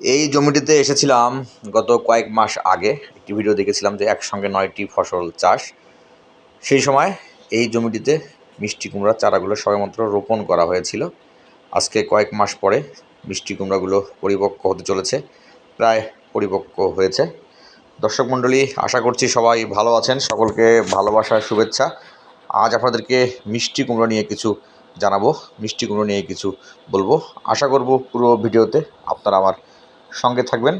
এই জমিটিতে এসেছিলাম গত কয়েক মাস আগে। একটি ভিডিও দেখেছিলাম যে একসঙ্গে নয়টি ফসল চাষ। সেই সময় এই জমিটিতে মিষ্টি কুমড়ার চারাগুলো সবেমাত্র রোপণ করা হয়েছিল। আজকে কয়েক মাস পরে মিষ্টি কুমড়াগুলো পরিপক্ক হতে চলেছে, প্রায় পরিপক্ক হয়েছে। দর্শক মণ্ডলী, আশা করছি সবাই ভালো আছেন। সকলকে ভালোবাসার শুভেচ্ছা। আজ আপনাদেরকে মিষ্টি কুমড়ো নিয়ে কিছু জানাব, মিষ্টি কুমড়ো নিয়ে কিছু বলব। আশা করব পুরো ভিডিওতে আপনারা আমার সঙ্গে থাকবেন।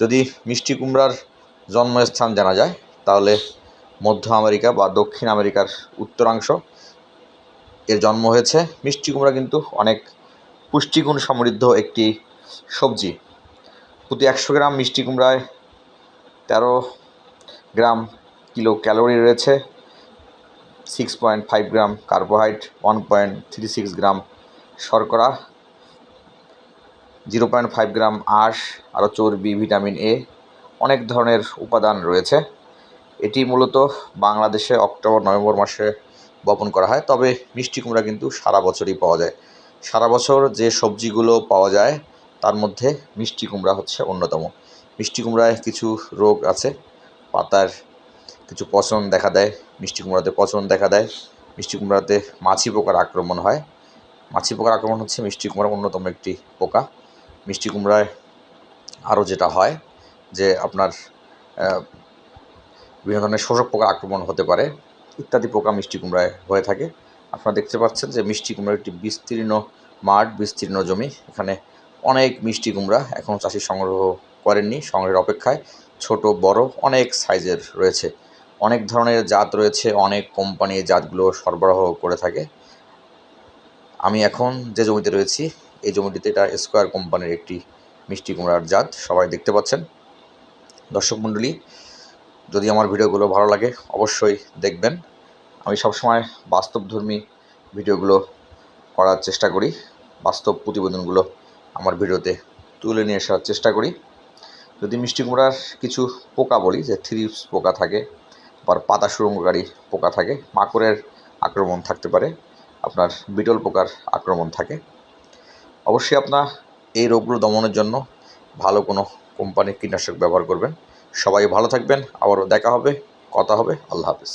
যদি মিষ্টি কুমড়ার জন্মস্থান জানা যায়, তাহলে মধ্য আমেরিকা বা দক্ষিণ আমেরিকার উত্তরাংশ। এর জন্ম হয়েছে। মিষ্টি কুমড়া কিন্তু অনেক পুষ্টিগুণ সমৃদ্ধ একটি সবজি। প্রতি একশো গ্রাম মিষ্টি কুমড়ায় তেরো গ্রাম কিলো ক্যালোরি রয়েছে। Six point five gram carbohydrate one point three six gram শর্করা জিরো পয়েন্ট ফাইভ গ্রাম আঁশ, আরও চর্বি, ভিটামিন এ অনেক ধরনের উপাদান রয়েছে। এটি মূলত বাংলাদেশে অক্টোবর, নভেম্বর মাসে বপন করা হয়, তবে মিষ্টি কুমড়া কিন্তু সারা বছরই পাওয়া যায়। সারা বছর যে সবজিগুলো পাওয়া যায়, তার মধ্যে মিষ্টি কুমড়া হচ্ছে অন্যতম। মিষ্টি কুমড়ায় কিছু রোগ আছে, পাতার কিছু পচন দেখা দেয়, মিষ্টি কুমড়াতে পচন দেখা দেয়, মিষ্টি কুমড়াতে মাছি পোকার আক্রমণ হয়। মাছি পোকার আক্রমণ হচ্ছে মিষ্টি কুমড়ার অন্যতম একটি পোকা। মিষ্টি কুমড়ায় আরও যেটা হয় যে আপনার বিভিন্ন ধরনের শোষক পোকা আক্রমণ হতে পারে, ইত্যাদি পোকা মিষ্টি কুমড়ায় হয়ে থাকে। আপনারা দেখতে পাচ্ছেন যে মিষ্টি কুমড়ার একটি বিস্তীর্ণ মাঠ, বিস্তীর্ণ জমি। এখানে অনেক মিষ্টি কুমড়া এখনও চাষি সংগ্রহ করেননি, সংগ্রহের অপেক্ষায় ছোট, বড় অনেক সাইজের রয়েছে। অনেক ধরনের জাত রয়েছে, অনেক কোম্পানি জাতগুলো সরবরাহ করে থাকে। আমি এখন যে জমিতে রয়েছি এই জমিটিতে এটা স্কোয়ার কোম্পানির একটি মিষ্টি কুমড়ার জাত, সবাই দেখতে পাচ্ছেন। দর্শক মণ্ডলী, যদি আমার ভিডিওগুলো ভালো লাগে, অবশ্যই দেখবেন। আমি সবসময় বাস্তবধর্মী ভিডিওগুলো করার চেষ্টা করি, বাস্তব প্রতিবেদনগুলো আমার ভিডিওতে তুলে নিয়ে আসার চেষ্টা করি। যদি মিষ্টি কুমড়ার কিছু পোকা বলি, যে থ্রিপস পোকা থাকে, আবার পাতা সুরঙ্গকারী পোকা থাকে, মাকড়ের আক্রমণ থাকতে পারে, আপনার বিটল পোকার আক্রমণ থাকে অবশ্যই আপনার এই রোগগুলো দমনের জন্য ভালো কোনো কোম্পানির কীটনাশক ব্যবহার করবেন। সবাই ভালো থাকবেন, আবারও দেখা হবে, কথা হবে, আল্লাহ হাফিজ।